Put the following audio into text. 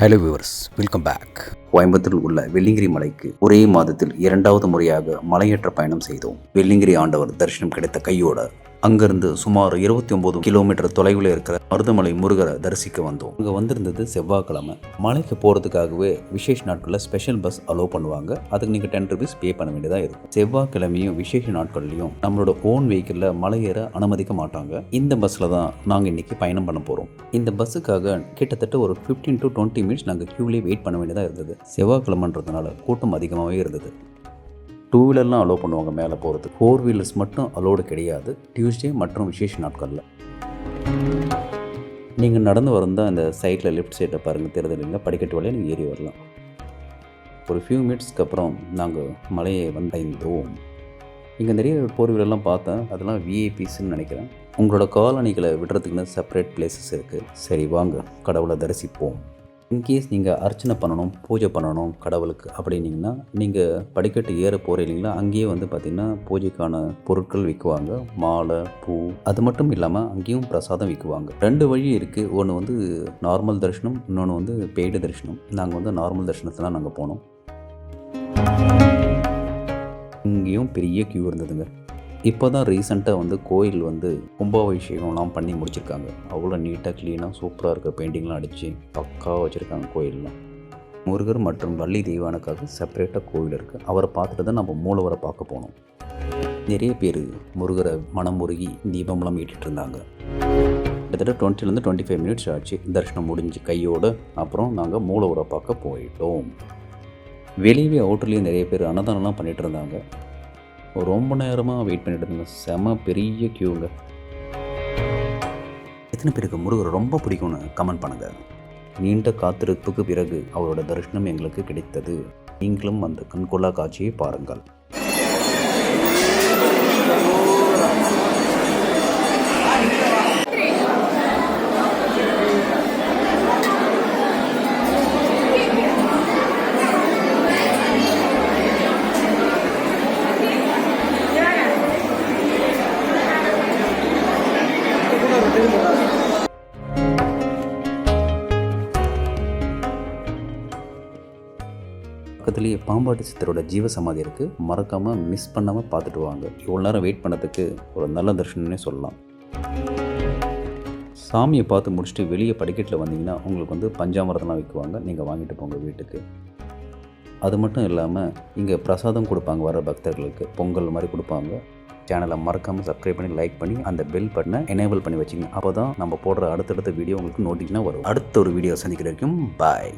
Hello viewers welcome back கோயம்புத்தூரில் உள்ள வெள்ளிங்கிரி மலைக்கு ஒரே மாதத்தில் இரண்டாவது முறையாக மலையேற்ற பயணம் செய்தோம். வெள்ளிங்கிரி ஆண்டவர் தரிசனம் கிடைத்த கையோட அங்கிருந்து சுமார் இருபத்தி ஒன்பது கிலோமீட்டர் தொலைவில் இருக்கிற மருதமலை முருகரை தரிசிக்க வந்தோம். அங்கே வந்திருந்தது செவ்வாய்க்கிழமை. மலைக்கு போகிறதுக்காகவே விசேஷ நாட்களில் ஸ்பெஷல் பஸ் அலோவ் பண்ணுவாங்க. அதுக்கு நீங்கள் டென் ருபீஸ் பே பண்ண வேண்டியதாக இருக்கும். செவ்வாய்க்கிழமையும் விசேஷ நாட்கள்லையும் நம்மளோட ஓன் வெஹிக்கிளில் மலை ஏற அனுமதிக்க மாட்டாங்க. இந்த பஸ்ஸில் தான் நாங்கள் இன்றைக்கி பயணம் பண்ண போகிறோம் இந்த பஸ்ஸுக்காக கிட்டத்தட்ட ஒரு ஃபிஃப்டீன் டு டுவெண்ட்டி மினிட்ஸ் நாங்கள் க்யூலேயே வெயிட் பண்ண வேண்டியதாக இருந்தது. செவ்வாய்க்கிழமைன்றதுனால கூட்டம் அதிகமாகவே இருந்தது. டூ வீலர்லாம் அலோவ் பண்ணுவாங்க மேலே போகிறதுக்கு ஃபோர் வீலர்ஸ் மட்டும் அலோடு கிடையாது. டியூஸ்டே மற்றும் விசேஷ நாட்களில். நீங்கள் நடந்து வரந்தால் அந்த சைட்டில் லெஃப்ட் சைடில் பாருங்கள் தெரியுது படிக்கட்டு வழியாக நீங்கள் ஏறி வரலாம். ஒரு ஃபியூ மினிட்ஸ்க்கு அப்புறம் நாங்கள் மலையை வந்தடைந்தோம். இங்கே நிறைய ஃபோர் வீலர்லாம் பார்த்தேன். அதெல்லாம் விஐபிஸ்ன்னு நினைக்கிறேன். உங்களோட காலணிகளை விடுறதுக்குன்னு செப்பரேட் பிளேசஸ் இருக்குது சரி வாங்க. கடவுளை தரிசிப்போம். இன்கேஸ் நீங்கள் அர்ச்சனை பண்ணணும் பூஜை பண்ணணும் கடவுளுக்கு அப்படின்னீங்கன்னா நீங்கள் படிக்கட்டு ஏற போகிற இல்லைங்களா? அங்கேயே வந்து பார்த்திங்கன்னா பூஜைக்கான பொருட்கள் விற்குவாங்க மாலை பூ அது மட்டும் இல்லாமல் அங்கேயும் பிரசாதம் விற்குவாங்க ரெண்டு வழி இருக்குது ஒன்று வந்து நார்மல் தரிசனம் இன்னொன்று வந்து பெய்டு தரிசனம். நாங்கள் வந்து நார்மல் தரிசனத்தில் நாங்கள் போனோம். இங்கேயும் பெரிய கியூ இருந்ததுங்க. இப்போ தான் ரீசெண்டாக வந்து கோயில் வந்து கும்பாபிஷேகம்லாம் பண்ணி முடிச்சிருக்காங்க. அவ்வளோ நீட்டாக க்ளீனாக சூப்பராக இருக்க பெயிண்டிங்லாம் அடித்து பக்காவாக வச்சுருக்காங்க கோயிலெலாம் முருகர் மற்றும் வள்ளி தெய்வானுக்காக செப்பரேட்டாக கோயில் இருக்குது அவரை பார்த்துட்டு தான் நம்ம மூலவரை பார்க்க போனோம். நிறைய பேர் முருகரை மனம் முருகி தீபம்லாம் ஈட்டிகிட்டு இருந்தாங்க. கிட்டத்தட்ட டுவெண்ட்டிலேருந்து டுவெண்ட்டி ஃபைவ் மினிட்ஸ் ஆச்சு. தரிசனம் முடிஞ்சு கையோடு அப்புறம் நாங்கள் மூலவரை பார்க்க போயிட்டோம். வெளியவே அவுட்டர்லேயும் நிறைய பேர் அன்னதானம்லாம் பண்ணிகிட்டு இருந்தாங்க. ரொம்ப நேரமாக வெயிட் பண்ணிட்டு இருந்தேன். செம பெரிய க்யூங்க எத்தனை பேருக்கு முருகர் ரொம்ப பிடிக்கும்னு கமெண்ட் பண்ணுங்கள் நீண்ட காத்திருப்புக்கு பிறகு அவரோட தரிசனம் எங்களுக்கு கிடைத்தது. நீங்களும் அந்த கண்கொள்ளா காட்சியை பாருங்கள். பக்கத்துலேயே பாம்பாட்டி சித்தரோட ஜீவ சமாதி இருக்குது மறக்காமல் மிஸ் பண்ணாமல் பார்த்துட்டு வாங்க. இவ்வளோ நேரம் வெயிட் பண்ணதுக்கு ஒரு நல்ல தரிசனம்னே சொல்லலாம். சாமியை பார்த்து முடிச்சுட்டு வெளியே படிக்கட்டில் வந்தீங்கன்னா உங்களுக்கு வந்து பஞ்சாமிரதம்லாம் விற்குவாங்க நீங்கள் வாங்கிட்டு போங்க வீட்டுக்கு. அது மட்டும் இல்லாமல் இங்கே பிரசாதம் கொடுப்பாங்க வர பக்தர்களுக்கு. பொங்கல் மாதிரி கொடுப்பாங்க. சேனலை மறக்காமல் சப்ஸ்கிரைப் பண்ணி லைக் பண்ணி அந்த பெல் பட்டனை எனேபிள் பண்ணி வச்சிங்க அப்போ தான் நம்ம போடுற அடுத்தடுத்த வீடியோ உங்களுக்கு நோட்டிஃபிகேஷனாக வரும். அடுத்த ஒரு வீடியோ சந்திக்கிற வரைக்கும் பாய்